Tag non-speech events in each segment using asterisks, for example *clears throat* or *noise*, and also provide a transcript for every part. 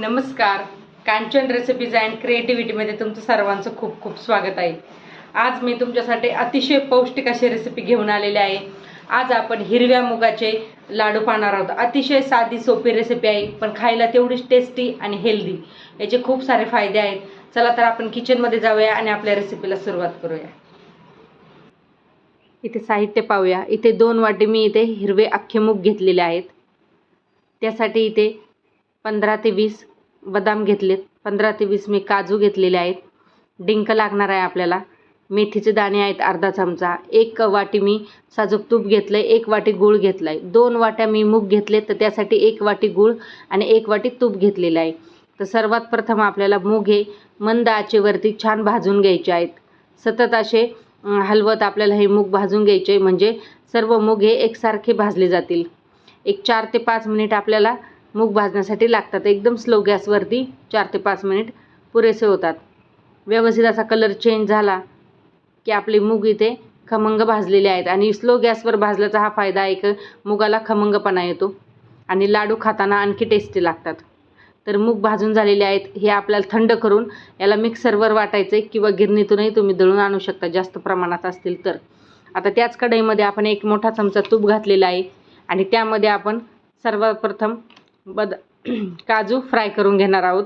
नमस्कार. Kanchan recipes and क्रिएटिव्हिटीमध्ये तुमचं सर्वांचं खूप खूप स्वागत आहे. आज मी तुमच्यासाठी अतिशय पौष्टिक अशी रेसिपी घेऊन आलेली आहे. आज आपण हिरव्या मुगाचे लाडू पाहणार आहोत. अतिशय साधी सोपी रेसिपी आहे पण खायला तेवढीच टेस्टी आणि हेल्दी याचे खूप सारे फायदे आहेत. चला तर आपण किचनमध्ये जाऊया आणि आपल्या रेसिपीला सुरुवात करूया. इथे साहित्य पाहूया. इथे दोन वाटी मी इथे हिरवे अख्खे मूग घेतलेले आहेत. त्यासाठी इथे पंधरा ते वीस बदाम घेतलेत. पंधरा ते वीस मी काजू घेतलेले आहेत. डिंक लागणार आहे आपल्याला. मेथीचे दाणे आहेत अर्धा चमचा. एक वाटी मी साजूक तूप घेतलं आहे एक वाटी गूळ घेतला आहे दोन वाट्या मी मूग घेतले तर त्यासाठी एक वाटी गूळ आणि एक वाटी तूप घेतलेलं आहे. तर सर्वात प्रथम आपल्याला मूग हे मंद आचेवरती छान भाजून घ्यायचे आहेत. सतत असे हलवत आपल्याला हे मूग भाजून घ्यायचे म्हणजे सर्व मूग हे एकसारखे भाजले जातील. एक चार ते पाच मिनिट आपल्याला मूग भाजण्यासाठी लागतात. एकदम स्लो गॅसवरती चार ते पाच मिनिट पुरेसे होतात. व्यवस्थित असा कलर चेंज झाला की आपले मूग इथे खमंग भाजलेले आहेत. आणि स्लो गॅसवर भाजल्याचा हा फायदा आहे की मुगाला खमंगपणा येतो आणि लाडू खाताना आणखी टेस्टी लागतात. तर मूग भाजून झालेले आहेत हे आपल्याला थंड करून याला मिक्सरवर वाटायचं आहे किंवा गिरणीतूनही तुम्ही दळून आणू शकता. जास्त प्रमाणात असतील तर. आता त्याच कढईमध्ये आपण एक मोठा चमचा तूप घातलेला आहे आणि त्यामध्ये आपण सर्वप्रथम बद काजू फ्राय करून घेणार आहोत.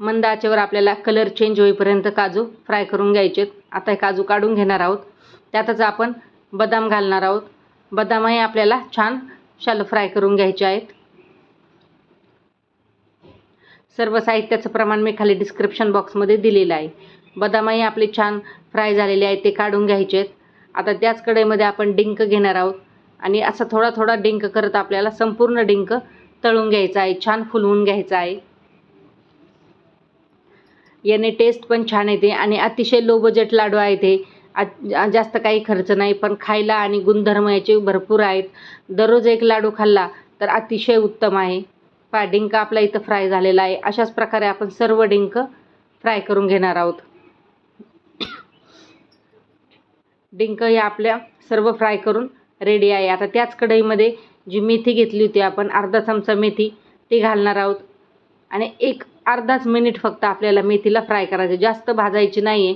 मंद आचेवर आपल्याला कलर चेंज होईपर्यंत काजू फ्राय करून घ्यायचेत आता हे काजू काढून घेणार आहोत. त्यातच आपण बदाम घालणार आहोत. बदामही आपल्याला छान शालो फ्राय करून घ्यायचे आहेत. सर्व साहित्याचं प्रमाण मी खाली डिस्क्रिप्शन बॉक्समध्ये दिलेलं आहे. बदामही आपले छान फ्राय झालेले आहेत ते काढून घ्यायचे आहेत. आता त्याच कढईमध्ये आपण डिंक घेणार आहोत. आणि असा थोडा थोडा डिंक करत आपल्याला संपूर्ण डिंक तळून घ्यायचा आहे छान फुलवून घ्यायचा आहे. याने टेस्ट पण छान येते आणि अतिशय लो बजेट लाडू आहे ते जास्त काही खर्च नाही पण खायला आणि गुणधर्म याचे भरपूर आहेत. दररोज एक लाडू खाल्ला तर अतिशय उत्तम आहे. पा डिंक आपला इथं फ्राय झालेला आहे. अशाच प्रकारे आपण सर्व डिंक फ्राय करून घेणार आहोत. डिंक हे आपल्या सर्व फ्राय करून रेडी आहे. आता त्याच कढईमध्ये जी मेथी घेतली होती आपण अर्धा चमचा मेथी ती घालणार आहोत. आणि एक अर्धाच मिनिट फक्त आपल्याला मेथीला फ्राय करायचं. जास्त भाजायची नाही आहे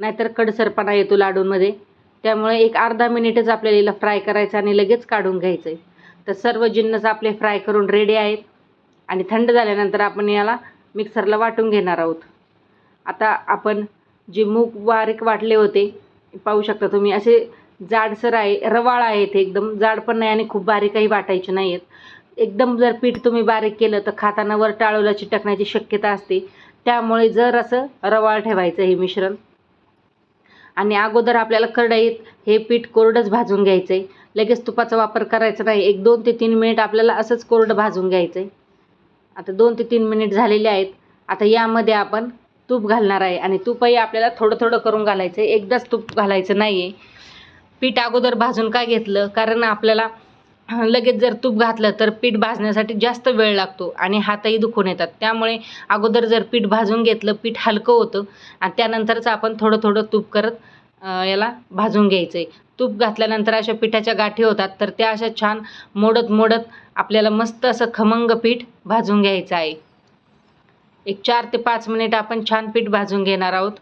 नाहीतर कडसरपणा येतो लाडूंमध्ये. त्यामुळे एक अर्धा मिनिटच आपल्याला हिला फ्राय करायचं आणि लगेच काढून घ्यायचं आहे तर सर्व जिन्नस आपले फ्राय करून रेडी आहेत. आणि थंड झाल्यानंतर आपण याला मिक्सरला वाटून घेणार आहोत. आता आपण जे मूग बारीक वाटले होते पाहू शकता तुम्ही असे जाडसर आहे रवाळ आहे ते एकदम. जाड पण नाही आणि खूप बारीकही वाटायचे नाही आहेत एकदम जर पीठ तुम्ही बारीक केलं तर खाताना वर टाळूला चिटकण्याची शक्यता असते. त्यामुळे जर असं रवाळ ठेवायचं हे मिश्रण. आणि अगोदर आपल्याला कढईत हे पीठ कोरडंच भाजून घ्यायचं आहे लगेच तुपाचा वापर करायचा नाही. एक दोन ते तीन मिनिट आपल्याला असंच कोरडं भाजून घ्यायचं आहे आता दोन ते तीन मिनिट झालेले आहेत. आता यामध्ये आपण तूप घालणार आहे आणि तूपही आपल्याला थोडं थोडं करून घालायचं आहे एकदाच तूप घालायचं नाही आहे पीठ अगोदर भाजून का घेतलं? कारण आपल्याला लगेच जर तूप घातलं तर पीठ भाजण्यासाठी जास्त वेळ लागतो आणि हातही दुखून येतात. त्यामुळे अगोदर जर पीठ भाजून घेतलं पीठ हलकं होतं आणि त्यानंतरच आपण थोडं थोडं तूप करत याला भाजून घ्यायचं आहे तूप घातल्यानंतर अशा पिठाच्या गाठी होतात तर त्या अशा छान मोडत मोडत आपल्याला मस्त असं खमंग पीठ भाजून घ्यायचं आहे. एक चार ते पाच मिनिट आपण छान पीठ भाजून घेणार आहोत.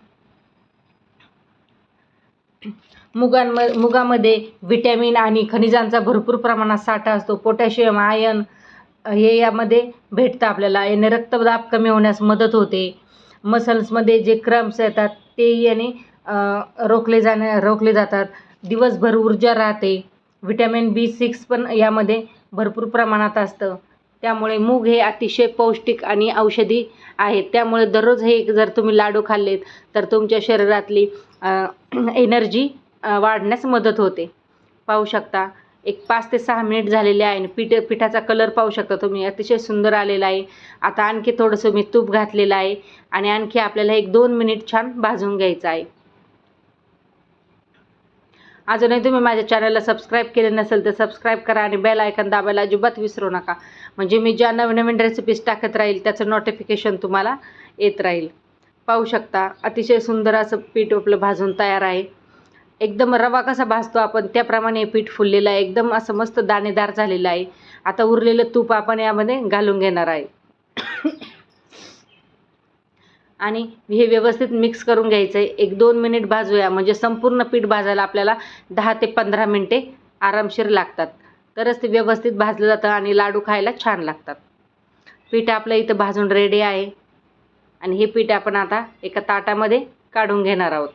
मुगांम मुगामध्ये व्हिटॅमिन आणि खनिजांचा भरपूर प्रमाणात साठा असतो. पोटॅशियम आयन हे यामध्ये भेटतं आपल्याला. याने रक्तदाब कमी होण्यास मदत होते. मसल्समध्ये जे क्रम्स येतात ते याने रोखले जाण्या रोखले जातात. दिवसभर ऊर्जा राहते. व्हिटॅमिन बी सिक्स पण यामध्ये भरपूर प्रमाणात असतं. त्यामुळे मूग हे अतिशय पौष्टिक आणि औषधी आहेत. त्यामुळे दररोज हे जर तुम्ही लाडू खाल्लेत तर तुमच्या शरीरातली *clears throat* एनर्जी वाढण्यास मदत होते. पाहू शकता एक पाच ते सहा मिनिट झालेले आहे आणि पीठ पिठाचा कलर पाहू शकता तुम्ही. अतिशय सुंदर आलेला आहे. आता आणखी थोडंसं मी तूप घातलेलं आहे आणि आणखी आपल्याला एक दोन मिनिट छान भाजून घ्यायचं आहे. अजूनही तुम्ही माझ्या चॅनलला सबस्क्राईब केले नसेल तर सबस्क्राईब करा आणि बेल आयकन दाबायला अजिबात विसरू नका. म्हणजे मी ज्या नवीन नवीन रेसिपीज टाकत राहील त्याचं नोटिफिकेशन तुम्हाला येत राहील. पाहू शकता अतिशय सुंदर असं पीठ आपलं भाजून तयार आहे. एकदम रवा कसा भाजतो आपण त्याप्रमाणे पीठ फुललेलं आहे. एकदम असं मस्त दाणेदार झालेलं आहे. आता उरलेलं तूप आपण यामध्ये घालून घेणार आहे. आणि हे व्यवस्थित मिक्स करून घ्यायचं आहे एक दोन मिनिट भाजूया. म्हणजे संपूर्ण पीठ भाजायला आपल्याला दहा ते पंधरा मिनटे आरामशीर लागतात. तरच ते व्यवस्थित भाजलं जातं आणि लाडू खायला छान लागतात. पीठ आपलं इथं भाजून रेडी आहे. आणि हे पीठ आपण आता एका ताटामध्ये काढून घेणार आहोत.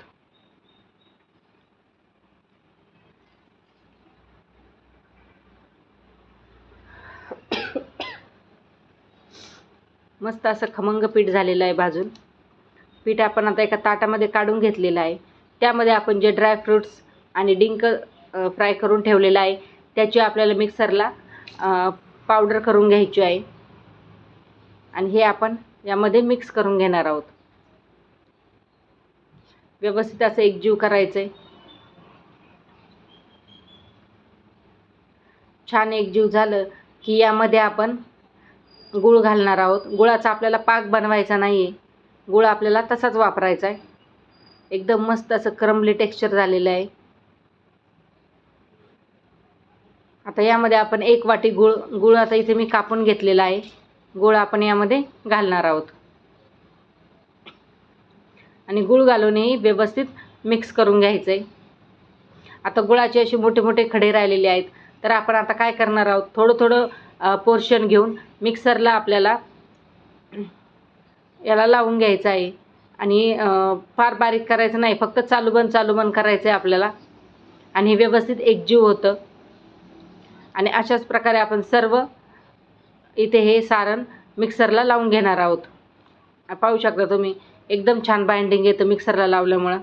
मस्त असं खमंग पीठ झालेलं आहे भाजून. पीठ आपण आता एका ताटामध्ये काढून घेतलेलं आहे. त्यामध्ये आपण जे ड्रायफ्रूट्स आणि डिंक फ्राय करून ठेवलेलं आहे त्याची आपल्याला मिक्सरला पावडर करून घ्यायची आहे. आणि हे आपण यामध्ये मिक्स करून घेणार आहोत. व्यवस्थित असं एकजीव करायचं आहे छान एकजीव झालं की यामध्ये आपण गूळ घालणार आहोत. गुळाचा आपल्याला पाक बनवायचा नाही आहे गुळ आपल्याला तसाच वापरायचा आहे. एकदम मस्त असं क्रमली टेक्स्चर झालेलं आहे. आता यामध्ये आपण एक वाटी गुळ गुळ आता इथे मी कापून घेतलेला आहे. गुळ आपण यामध्ये घालणार आहोत. आणि गुळ घालूनही व्यवस्थित मिक्स करून घ्यायचं आहे आता गुळाचे असे मोठे मोठे खडे राहिलेले आहेत. तर आपण आता काय करणार आहोत? थोडं थोडं पोर्शन घेऊन मिक्सरला आपल्याला याला लावून घ्यायचं आहे. आणि फार बारीक करायचं नाही फक्त चालू बंद चालू बंद करायचं आहे आपल्याला. आणि हे व्यवस्थित एकजीव होतं. आणि अशाच प्रकारे आपण सर्व इथे हे सारण मिक्सरला लावून घेणार आहोत. पाहू शकता तुम्ही एकदम छान बाइंडिंग येतं मिक्सरला लावल्यामुळं.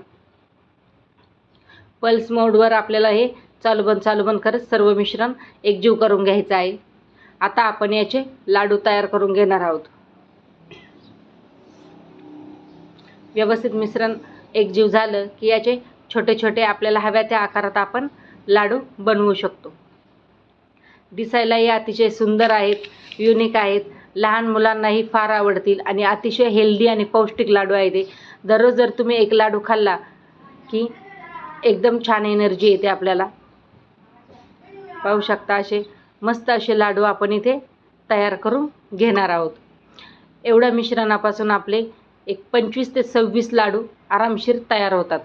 पल्स मोडवर आपल्याला हे चालू बंद चालू बंद करत सर्व मिश्रण एकजीव करून घ्यायचं आहे. आता आपण याचे लाडू तयार करून घेणार आहोत. व्यवस्थित मिश्रण एकजीव झालं की याचे छोटे छोटे आपल्याला हव्या त्या आकारात आपण लाडू बनवू शकतो. दिसायलाही अतिशय सुंदर आहेत युनिक आहेत. लहान मुलांनाही फार आवडतील आणि अतिशय हेल्दी आणि पौष्टिक लाडू आहे ते. दररोज जर तुम्ही एक लाडू खाल्ला की एकदम छान एनर्जी येते आपल्याला. पाहू शकता असे मस्त असे लाडू आपण इथे तयार करून घेणार आहोत. एवढ्या मिश्रणापासून आपले एक पंचवीस ते सव्वीस लाडू आरामशीर तयार होतात.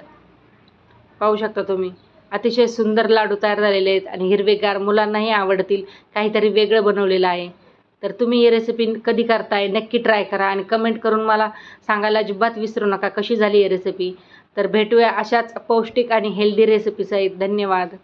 पाहू शकता तुम्ही अतिशय सुंदर लाडू तयार झालेले आहेत आणि हिरवेगार मुलांनाही आवडतील काहीतरी वेगळं बनवलेलं आहे. तर तुम्ही ही रेसिपी कधी करताय नक्की ट्राय करा आणि कमेंट करून मला सांगायला अजिबात विसरू नका कशी झाली ही रेसिपी तर भेटूया अशाच पौष्टिक आणि हेल्दी रेसिपी धन्यवाद.